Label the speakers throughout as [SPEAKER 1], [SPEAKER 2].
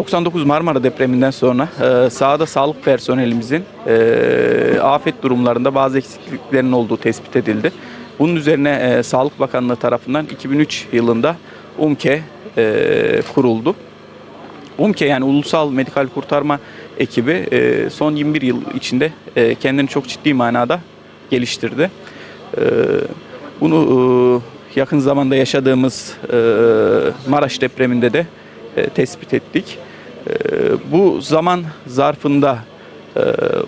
[SPEAKER 1] 99 Marmara depreminden sonra e, sahada sağlık personelimizin e, afet durumlarında bazı eksikliklerinin olduğu tespit edildi. Bunun üzerine e, Sağlık Bakanlığı tarafından 2003 yılında UMKE e, kuruldu. UMKE yani Ulusal Medikal Kurtarma Ekibi e, son 21 yıl içinde e, kendini çok ciddi manada geliştirdi. E, bunu e, yakın zamanda yaşadığımız e, Maraş depreminde de e, tespit ettik. E, bu zaman zarfında e,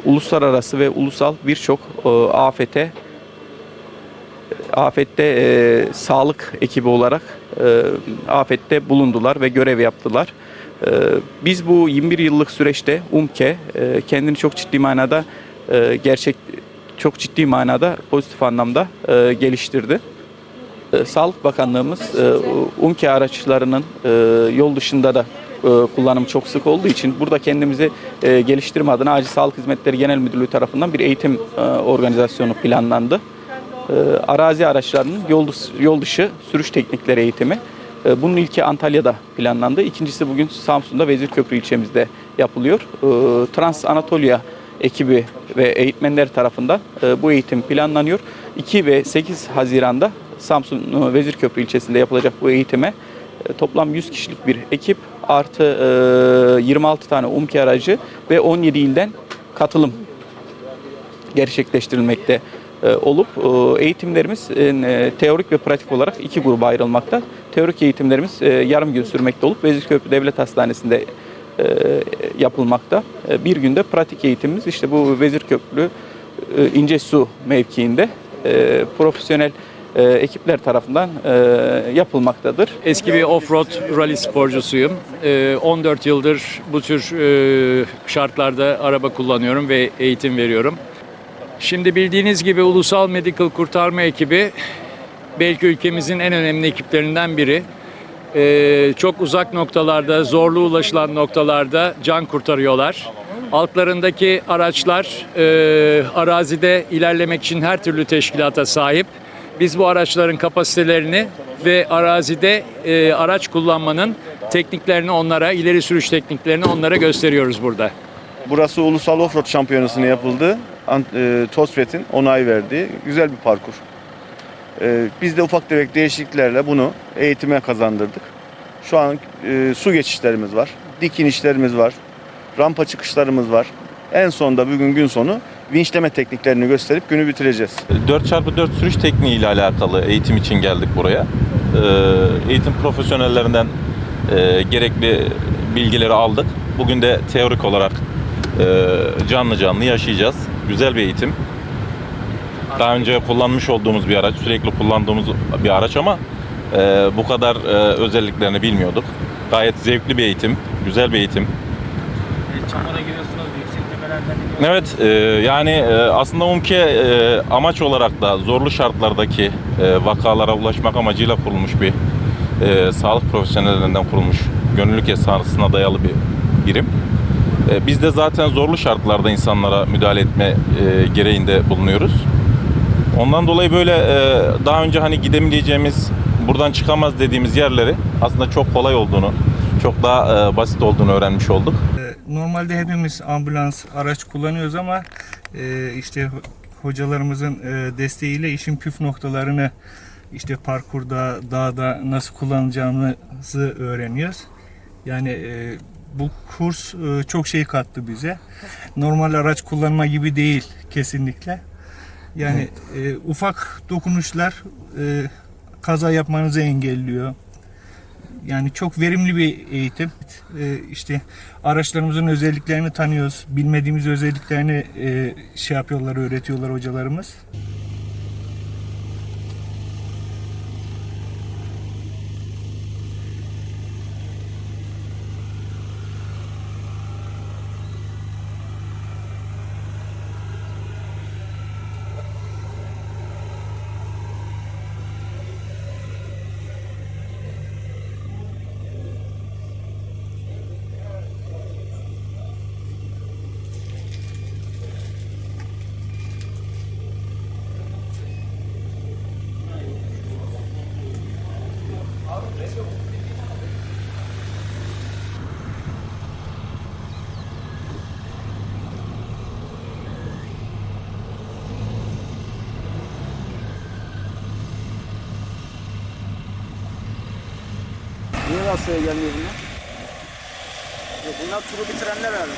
[SPEAKER 1] uluslararası ve ulusal birçok e, afete afette e, sağlık ekibi olarak e, afette bulundular ve görev yaptılar. E, biz bu 21 yıllık süreçte UMKE e, kendini çok ciddi manada e, gerçek çok ciddi manada pozitif anlamda e, geliştirdi. E, Sağlık Bakanlığımız e, UMKE araçlarının e, yol dışında da e, kullanımı çok sık olduğu için burada kendimizi e, geliştirme adına Acil Sağlık Hizmetleri Genel Müdürlüğü tarafından bir eğitim e, organizasyonu planlandı. E, Arazi araçlarının yol yol dışı sürüş teknikleri eğitimi. E, Bunun ilki Antalya'da planlandı. İkincisi bugün Samsun'da Vezirköprü ilçemizde yapılıyor. E, Trans Anatolia ekibi ve eğitmenler tarafından e, bu eğitim planlanıyor. 2 ve 8 Haziran'da Samsun e, Vezirköprü ilçesinde yapılacak bu eğitime e, toplam 100 kişilik bir ekip artı e, 26 tane UMKE aracı ve 17 ilden katılım gerçekleştirilmekte e, olup e, eğitimlerimiz e, teorik ve pratik olarak iki gruba ayrılmakta. Teorik eğitimlerimiz yarım gün sürmekte olup Vezirköprü Devlet Hastanesi'nde yapılmakta. Bir günde pratik eğitimimiz işte bu Vezirköprü İncesu mevkiinde profesyonel e, ekipler tarafından e, yapılmaktadır.
[SPEAKER 2] Eski bir off-road rally sporcusuyum. Ee, 14 yıldır bu tür e, şartlarda araba kullanıyorum ve eğitim veriyorum. Şimdi bildiğiniz gibi Ulusal Medical Kurtarma Ekibi belki ülkemizin en önemli ekiplerinden biri. Ee, çok uzak noktalarda, zorlu ulaşılan noktalarda can kurtarıyorlar. Altlarındaki araçlar e, arazide ilerlemek için her türlü teşkilata sahip. Biz bu araçların kapasitelerini ve arazide e, araç kullanmanın tekniklerini onlara, ileri sürüş tekniklerini onlara gösteriyoruz burada.
[SPEAKER 3] Burası Ulusal Offroad Şampiyonası'nın yapıldığı, Ant- e, TOSFET'in onay verdiği güzel bir parkur. E, Biz de ufak tefek değişikliklerle bunu eğitime kazandırdık. Şu an e, su geçişlerimiz var, dik inişlerimiz var, rampa çıkışlarımız var. En sonunda bugün gün sonu vinçleme tekniklerini gösterip günü bitireceğiz.
[SPEAKER 4] 4x4 sürüş tekniği ile alakalı eğitim için geldik buraya. Ee, Eğitim profesyonellerinden e, gerekli bilgileri aldık. Bugün de teorik olarak e, canlı canlı yaşayacağız. Güzel bir eğitim. Daha önce kullanmış olduğumuz bir araç, sürekli kullandığımız bir araç ama e, bu kadar özelliklerini bilmiyorduk. Gayet zevkli bir eğitim, güzel bir eğitim.
[SPEAKER 5] Çamura giriyorsunuz, yüksek
[SPEAKER 4] Evet, e, yani e, aslında UMKE e, amaç olarak da zorlu şartlardaki e, vakalara ulaşmak amacıyla kurulmuş bir e, sağlık profesyonellerinden kurulmuş gönüllülük esasına dayalı bir birim. E, biz de zaten zorlu şartlarda insanlara müdahale etme e, gereğinde bulunuyoruz. Ondan dolayı böyle e, daha önce hani gidemeyeceğimiz, buradan çıkamaz dediğimiz yerleri aslında çok kolay olduğunu, çok daha e, basit olduğunu öğrenmiş olduk.
[SPEAKER 6] Normalde hepimiz ambulans araç kullanıyoruz ama e, işte ho- hocalarımızın e, desteğiyle işin püf noktalarını işte parkurda, dağda nasıl kullanacağımızı öğreniyoruz. Yani e, bu kurs e, çok şey kattı bize. Normal araç kullanma gibi değil kesinlikle. Yani e, ufak dokunuşlar e, kaza yapmanızı engelliyor. Yani çok verimli bir eğitim. Ee, işte araçlarımızın özelliklerini tanıyoruz. Bilmediğimiz özelliklerini e, şey yapıyorlar, öğretiyorlar hocalarımız.
[SPEAKER 7] Niye Galatasaray'a gelmiyor bunlar? Yok bunlar turu bitirenler herhalde.